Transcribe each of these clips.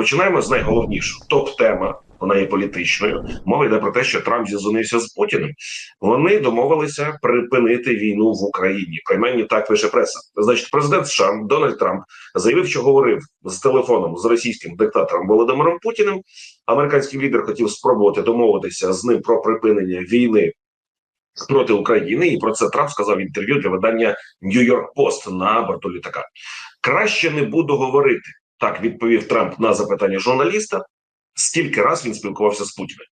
Починаємо з найголовнішого. Топ-тема, вона є політичною. Мова йде про те, що Трамп зізвонився з Путіним. Вони домовилися припинити війну в Україні. Принаймні так пише преса. Значить, президент США Дональд Трамп заявив, що говорив з телефоном з російським диктатором Володимиром Путіним. Американський лідер хотів спробувати домовитися з ним про припинення війни. Проти України і про це Трамп сказав в інтерв'ю для видання Нью-Йорк Пост на борту літака. Краще не буду говорити. Так відповів Трамп на запитання журналіста, скільки раз він спілкувався з Путіним.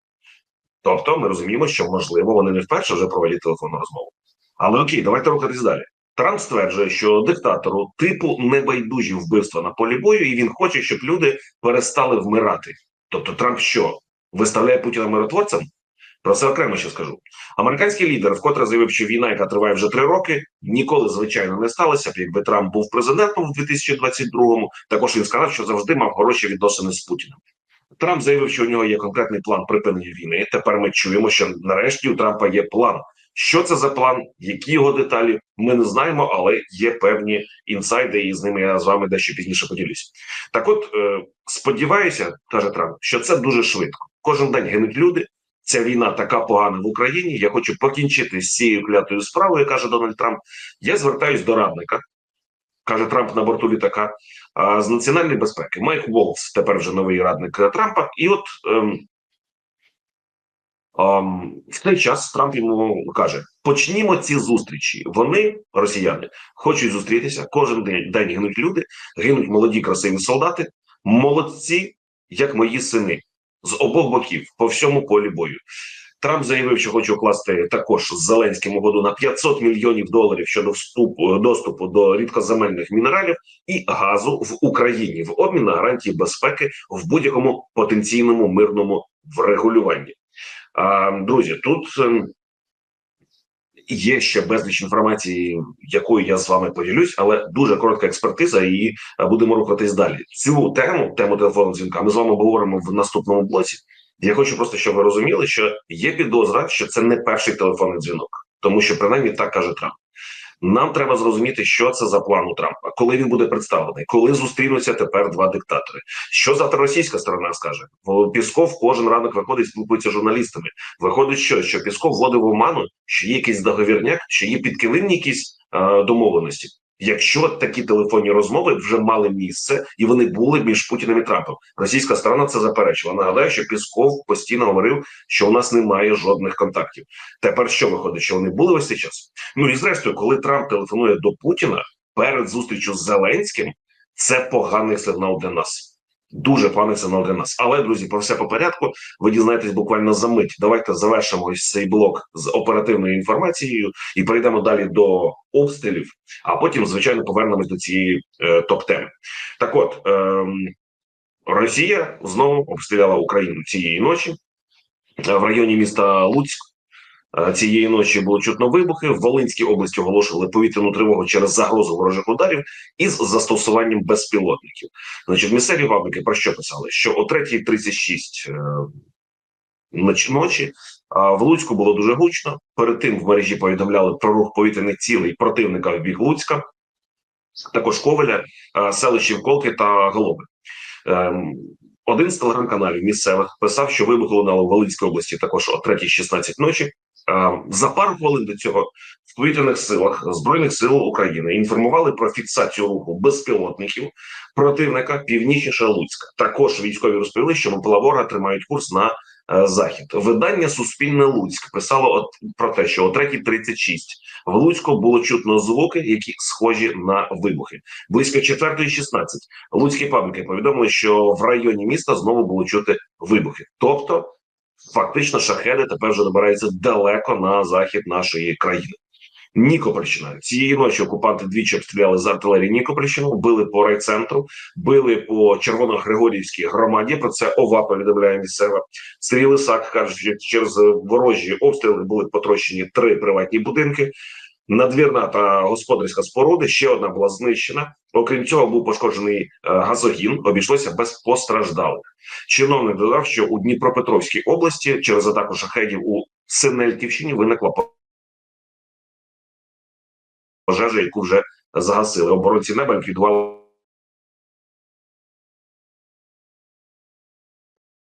Тобто, ми розуміємо, що можливо вони не вперше вже провели телефонну розмову. Але окей, давайте рухатись далі. Трамп стверджує, що диктатору типу небайдужі вбивства на полі бою, і він хоче, щоб люди перестали вмирати. Тобто, Трамп що виставляє Путіна миротворцем? Про це окремо ще скажу. Американський лідер вкотре заявив, що війна, яка триває вже три роки, ніколи звичайно не сталася б, якби Трамп був президентом в 2022-му. Також він сказав, що завжди мав хороші відносини з Путіним. Трамп заявив, що у нього є конкретний план припинення війни. Тепер ми чуємо, що нарешті у Трампа є план. Що це за план? Які його деталі? Ми не знаємо, але є певні інсайди, і з ними я з вами дещо пізніше поділюсь. Так, от е, сподіваюся, каже Трамп, що це дуже швидко. Кожен день гинуть люди. Ця війна така погана в Україні. Я хочу покінчити з цією клятою справою, каже Дональд Трамп. Я звертаюсь до радника, каже Трамп на борту літака з національної безпеки. Майк Волц, тепер вже новий радник Трампа. І от ем, ем, в той час Трамп йому каже: почнімо ці зустрічі. Вони, росіяни, хочуть зустрітися. Кожен день день гинуть люди, гинуть молоді, красиві солдати, молодці, як мої сини з обох боків по всьому полі бою. Трамп заявив, що хоче укласти також з Зеленським угоду на 500 мільйонів доларів щодо вступу доступу до рідкоземельних мінералів і газу в Україні в обмін на гарантії безпеки в будь-якому потенційному мирному врегулюванні. А, Друзі, тут ем, є ще безліч інформації, якою я з вами поділюсь, але дуже коротка експертиза, і е, будемо рухатись далі. Цю тему, тему телефонного дзвінка, ми з вами обговоримо в наступному блоці. Я хочу просто, щоб ви розуміли, що є підозра, що це не перший телефонний дзвінок, тому що принаймні так каже Трамп. Нам треба зрозуміти, що це за план у Трампа, коли він буде представлений, коли зустрінуться тепер два диктатори. Що завтра російська сторона скаже? Пісков кожен ранок виходить, спілкується з журналістами. Виходить, що що Пісков вводив в оману, що є якийсь договірняк, що є підкилинні якісь е, домовленості. Якщо такі телефонні розмови вже мали місце і вони були між Путіним і Трампом, російська сторона це заперечила. Нагадаю, що Пісков постійно говорив, що у нас немає жодних контактів. Тепер що виходить, що вони були весь цей час? Ну і зрештою, коли Трамп телефонує до Путіна перед зустрічю з Зеленським, це поганий сигнал для нас. Дуже поганий сигнал для нас. Але друзі, про все по порядку. Ви дізнаєтесь буквально за мить. Давайте завершимо ось цей блок з оперативною інформацією і перейдемо далі до обстрілів. А потім, звичайно, повернемось до цієї е, топ-теми. Так, от е, Росія знову обстріляла Україну цієї ночі е, в районі міста Луцьк. Е, цієї ночі було чутно вибухи. В Волинській області оголошували повітряну тривогу через загрозу ворожих ударів із застосуванням безпілотників. Значить, місцеві пабліки про що писали? Що о 3.36 е, ночі в Луцьку було дуже гучно. Перед тим в мережі повідомляли про рух повітряних цілей противника в бік Луцька, також Ковеля, е, селищів Колки та Голоби. Один з телеграм-каналів місцевих писав, що вибух лунало Волинській області також о 3.16 ночі. За пару хвилин до цього в повітряних силах збройних сил України інформували про фіксацію руху безпілотників противника північніше Луцька. Також військові розповіли, що ворога тримають курс на е, захід. Видання Суспільне Луцьк писало от про те, що о 3.36 в Луцьку було чутно звуки, які схожі на вибухи. Близько 4.16 Луцькі пабліки повідомили, що в районі міста знову було чути вибухи. Тобто фактично шахеди тепер вже добираються далеко на захід нашої країни. Нікопольщина цієї ночі окупанти двічі обстріляли з артилерії Нікопольщину, били по райцентру, били по Червоно-Григорівській громаді. Про це ОВА повідомляє місцева Сергій Лисак каже, що через ворожі обстріли були потрощені три приватні будинки. Надвірна та господарська споруда ще одна була знищена. Окрім цього, був пошкоджений е, газогін. Обійшлося без постраждалих. Чиновник додав, що у Дніпропетровській області через атаку шахедів у Синельківщині виникла пожежа, яку вже загасили. Оборонці неба ліквідували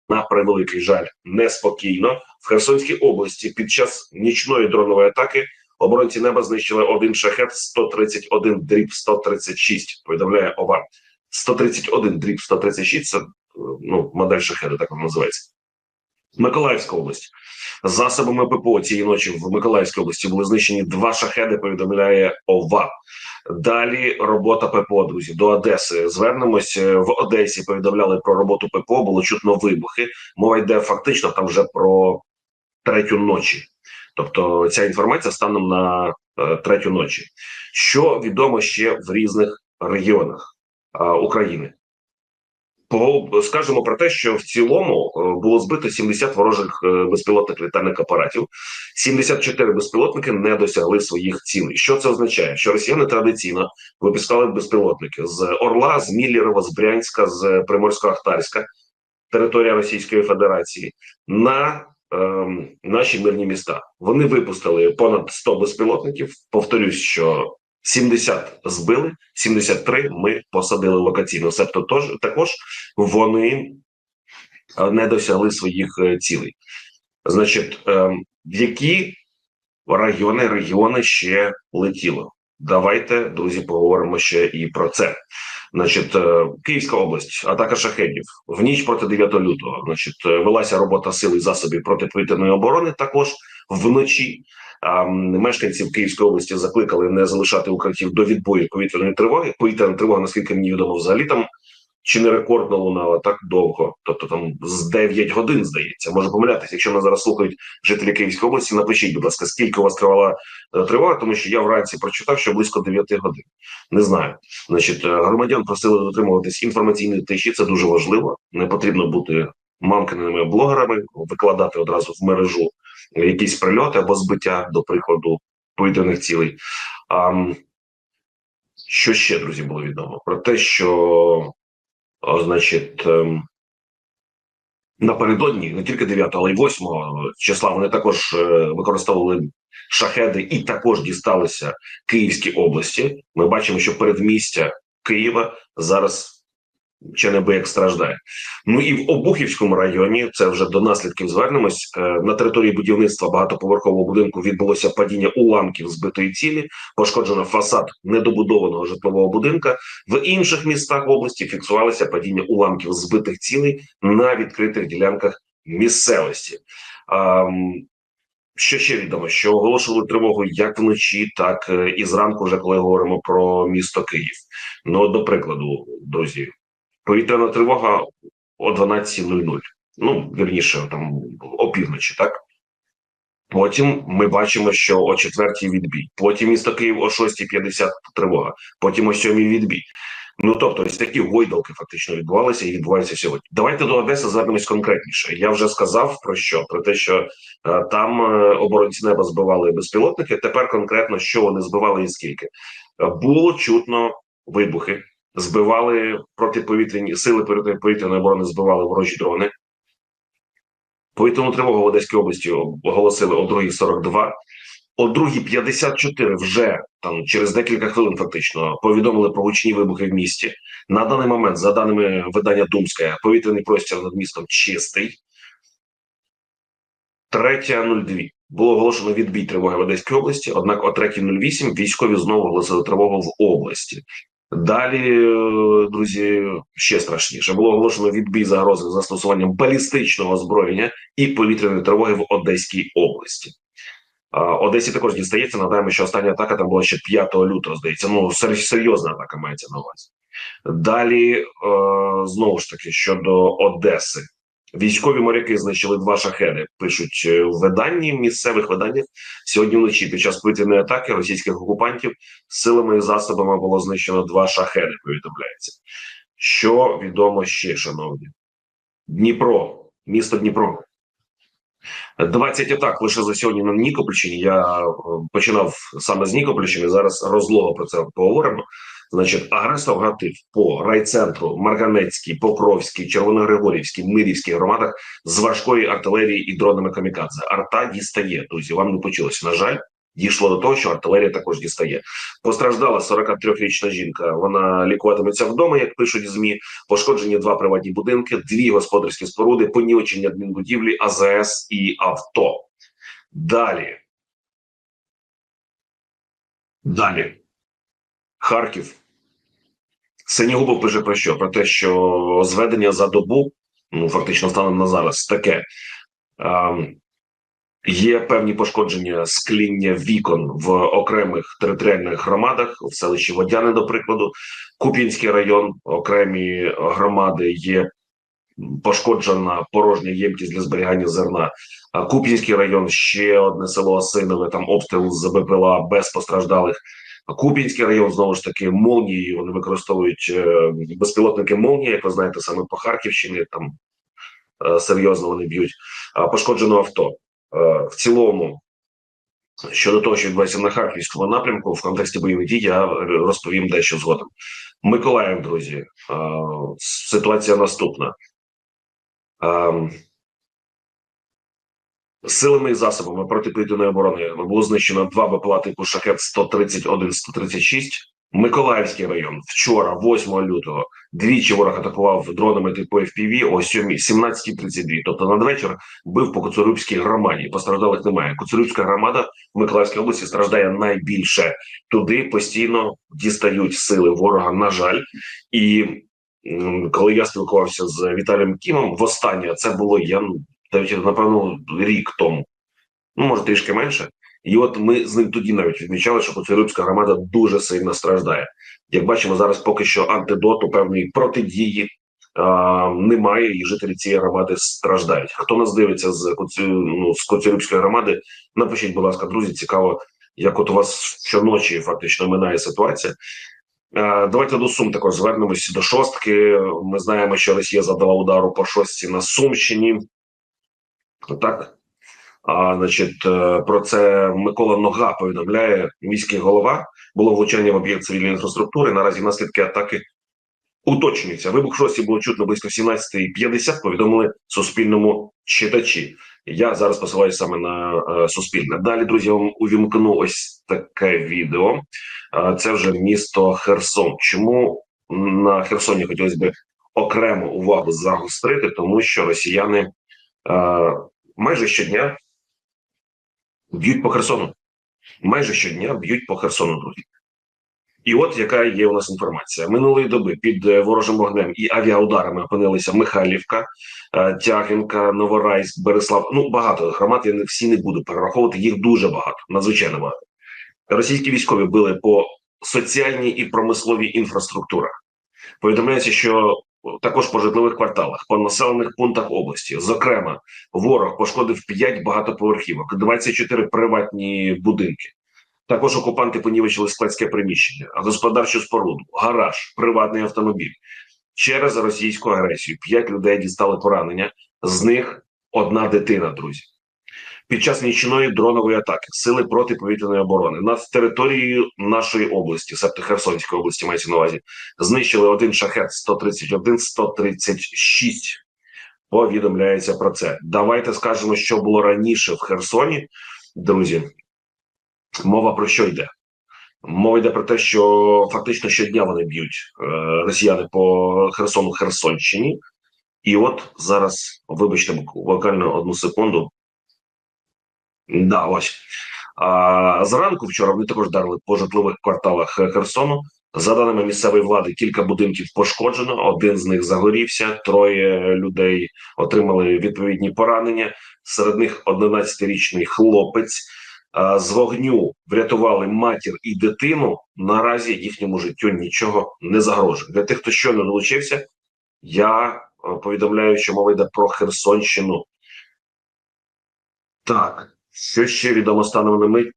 на превеликий жаль неспокійно. В Херсонській області під час нічної дронової атаки оборонці неба знищили один шахет 131 дріб 136. Повідомляє ОВА. 131 дріб 136 це е, ну, модель шахеду, так вона називається. Миколаївська область. Засобами ППО цієї ночі в Миколаївській області були знищені два шахеди. Повідомляє ОВА. Далі робота ППО, друзі, до Одеси. Звернемось Е, в Одесі. Повідомляли про роботу ППО. Було чутно вибухи. Мова йде фактично там вже про третю ночі. Тобто ця інформація станом на е, третю ночі. Що відомо ще в різних регіонах е, України? Скажемо про те, що в цілому е, було збито 70 ворожих е, безпілотних літальних апаратів. 74 безпілотники не досягли своїх цілей. Що це означає? Що росіяни традиційно випускали безпілотники з Орла, з Міллєрова, з Брянська, з Приморсько-Ахтарська, територія Російської Федерації на ем, наші мирні міста. Вони випустили понад 100 безпілотників. Повторюсь, що 70 збили, 73 ми посадили локаційно. Себто тож також вони е, не досягли своїх е, цілей. Значить, в які райони регіони ще летіло? Давайте, друзі, поговоримо ще і про це. Значить, е, Київська область, атака шахедів в ніч проти 9 лютого. Значить, е, велася робота сил і засобів протиповітряної оборони. Також вночі мешканців Київської області закликали не залишати укриттів до відбою повітряної тривоги. Повітряна тривога, наскільки мені відомо, взагалі там чи не рекордно лунала так довго, тобто там з 9 годин здається. Може помилятися. Якщо нас зараз слухають жителі Київської області, напишіть, будь ласка, скільки у вас тривала е, тривога, тому що я вранці прочитав, що близько 9 годин. Не знаю. Значить, е, громадян просили дотримуватись інформаційної тиші. Це дуже важливо. Не потрібно бути мамкиними блогерами, викладати одразу в мережу якісь прильоти або збиття, до прикладу, повітряних цілей. А, що ще, друзі, було відомо? Про те, що, значить, ем, напередодні не тільки 9, але й 8 числа вони також е, використовували шахеди і також дісталися Київській області. Ми бачимо, що передмістя Києва зараз чи не як страждає. Ну і в Обухівському районі це вже до наслідків звернемось. е, На території будівництва багатоповерхового будинку відбулося падіння уламків збитої цілі, пошкоджено фасад недобудованого житлового будинка. В інших містах області фіксувалося падіння уламків збитих цілей на відкритих ділянках місцевості. Що ще відомо, що оголошували тривогу як вночі, так е, і зранку, вже коли говоримо про місто Київ. Ну, до прикладу, друзі, повітряна тривога о 12.00. Ну, вірніше, там опівночі, так? Потім ми бачимо, що о 4 відбій. Потім місто Київ о 6.50 тривога. Потім о 7 відбій. Ну тобто, ось такі гойдалки фактично відбувалися і відбуваються сьогодні. Давайте до Одеси звернемось конкретніше. Я вже сказав про що? Про те, що е, там е, оборонці неба збивали безпілотники. Тепер конкретно що вони збивали і скільки Е, було чутно вибухи, збивали протиповітряні сили протиповітряної оборони, збивали ворожі дрони. Повітряну тривогу в Одеській області оголосили о 2.42. О 2.54 вже там через декілька хвилин фактично повідомили про гучні вибухи в місті. На даний момент, за даними видання Думська, повітряний простір над містом чистий. 3.02. Було оголошено відбій тривоги в Одеській області, однак о 3.08 військові знову оголосили тривогу в області. Далі, е, друзі, ще страшніше було оголошено відбій загрози застосуванням балістичного озброєння і повітряної тривоги в Одеській області. Одесі також дістається. Нагадаємо, що остання атака там була ще 5 лютого. Здається, ну серйозна атака мається на увазі. Далі е, знову ж таки щодо Одеси. Військові моряки знищили два шахеди. Пишуть е, в виданні місцевих виданнях сьогодні вночі. Під час повітряної атаки російських окупантів силами і засобами було знищено два шахеди. Повідомляється. Що відомо ще, шановні, Дніпро, місто Дніпро. 20 атак лише за сьогодні на Нікопольщині. Я е, починав саме з Нікопольщини. Зараз розлого про це поговоримо. Значить, агресор гатив по райцентру, Марганецькій, Покровській, Червоногригорівській, Мирівській громадах з важкої артилерії і дронами камікадзе. Арта дістає, друзі. Вам не почулося. На жаль, дійшло до того, що артилерія також дістає. Постраждала 43-річна жінка. Вона лікуватиметься вдома, як пишуть змі. Пошкоджені два приватні будинки, дві господарські споруди, понівечення адмінбудівлі, АЗС і авто. Далі. Далі. Харків. Синігубов пише про що? Про те, що зведення за добу, ну фактично станом на зараз, таке. Ем, Є певні пошкодження скління вікон в окремих територіальних громадах, в селищі Водяне, до прикладу, Куп'янський район, окремі громади є пошкоджена порожня ємність для зберігання зерна. Куп'янський район ще одне село Осинове, там обстріл з БПЛА без постраждалих. Куп'янський район знову ж таки молнії. Вони використовують е, безпілотники молнії, як ви знаєте, саме по Харківщині. Там е, серйозно вони б'ють. Пошкоджено авто Е, в цілому. Щодо того, що відбувається на харківському напрямку в контексті бойових дій, я розповім дещо згодом. Миколаїв, друзі, ситуація наступна. Силами і засобами протиповітряної оборони було знищено два БПЛА типу шахет 131-136. Миколаївський район вчора, 8 лютого, двічі ворог атакував дронами типу FPV о 7, 17.32. Тобто надвечір бив по Коцурубській громаді. Постраждалих немає. Коцурубська громада в Миколаївській області страждає найбільше. Туди постійно дістають сили ворога. На жаль, і коли я спілкувався з Віталієм Кімом, востаннє це було я ну, навіть, напевно рік тому, ну може трішки менше. І от ми з ним тоді навіть відмічали, що Коцюрибська громада дуже сильно страждає. Як бачимо, зараз поки що антидоту певної протидії а, немає, і жителі цієї громади страждають. Хто нас дивиться з Коцю, ну, з Коцюрибської громади? Напишіть, будь ласка, друзі, цікаво, як от у вас щоночі фактично минає ситуація. А, давайте до Сум також звернемось до шостки. Ми знаємо, що Росія задала удару по шостці на Сумщині. Так. А значить, е, про це Микола Нога повідомляє міський голова. Було влучання в об'єкт цивільної інфраструктури. Наразі наслідки атаки уточнюються. Вибух шості було чутно близько 17.50, Повідомили суспільному читачі. Я зараз посилаюся саме на е, суспільне. Далі друзі, я вам увімкну ось таке відео. Е, це вже місто Херсон. Чому на Херсоні хотілося б окремо увагу загострити, тому що росіяни майже щодня б'ють по Херсону. Майже щодня б'ють по Херсону, друзі. І от яка є у нас інформація минулої доби під е, ворожим вогнем і авіаударами опинилися Михайлівка, е, Тягінка, Новорайськ, Береслав. Ну багато громад. Я не всі не буду перераховувати. Їх дуже багато, надзвичайно багато. Російські військові били по соціальній і промисловій інфраструктурах. Повідомляється, що також по житлових кварталах, по населених пунктах області. Зокрема, ворог пошкодив 5 багатоповерхівок, 24 приватні будинки. Також окупанти понівечили складське приміщення, господарчу споруду, гараж, приватний автомобіль. Через російську агресію 5 людей дістали поранення, з них одна дитина, друзі. Під час нічної дронової атаки сили протиповітряної оборони над територією нашої області, себто Херсонської області, мається на увазі, знищили один шахет 131 136 Повідомляється про це. Давайте скажемо, що було раніше в Херсоні, друзі. Мова про що йде? Мова йде про те, що фактично щодня вони б'ють е, росіяни по Херсону Херсонщині. І от зараз, вибачте, буквально одну секунду. Да, ось. А зранку вчора вони також дарили по житлових кварталах Херсону. За даними місцевої влади, кілька будинків пошкоджено. Один з них загорівся. Троє людей отримали відповідні поранення. Серед них 11-річний хлопець. З вогню врятували матір і дитину. Наразі їхньому життю нічого не загрожує. Для тих, хто щойно долучився, я повідомляю, що мова йде про Херсонщину. Так. Що ще відомо станом на мить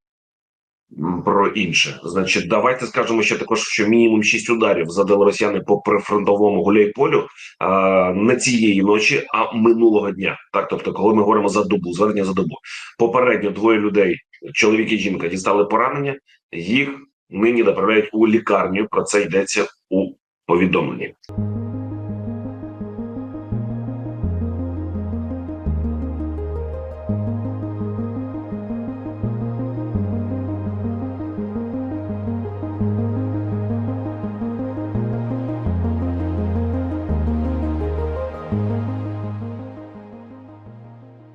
про інше? Значить, давайте скажемо ще також, що мінімум 6 ударів задали росіяни по прифронтовому гуляйполю а, не цієї ночі, а минулого дня. Так, тобто, коли ми говоримо за добу, звернення за добу, попередньо двоє людей, чоловік і жінка, дістали поранення. Їх нині направляють у лікарню. Про це йдеться у повідомленні.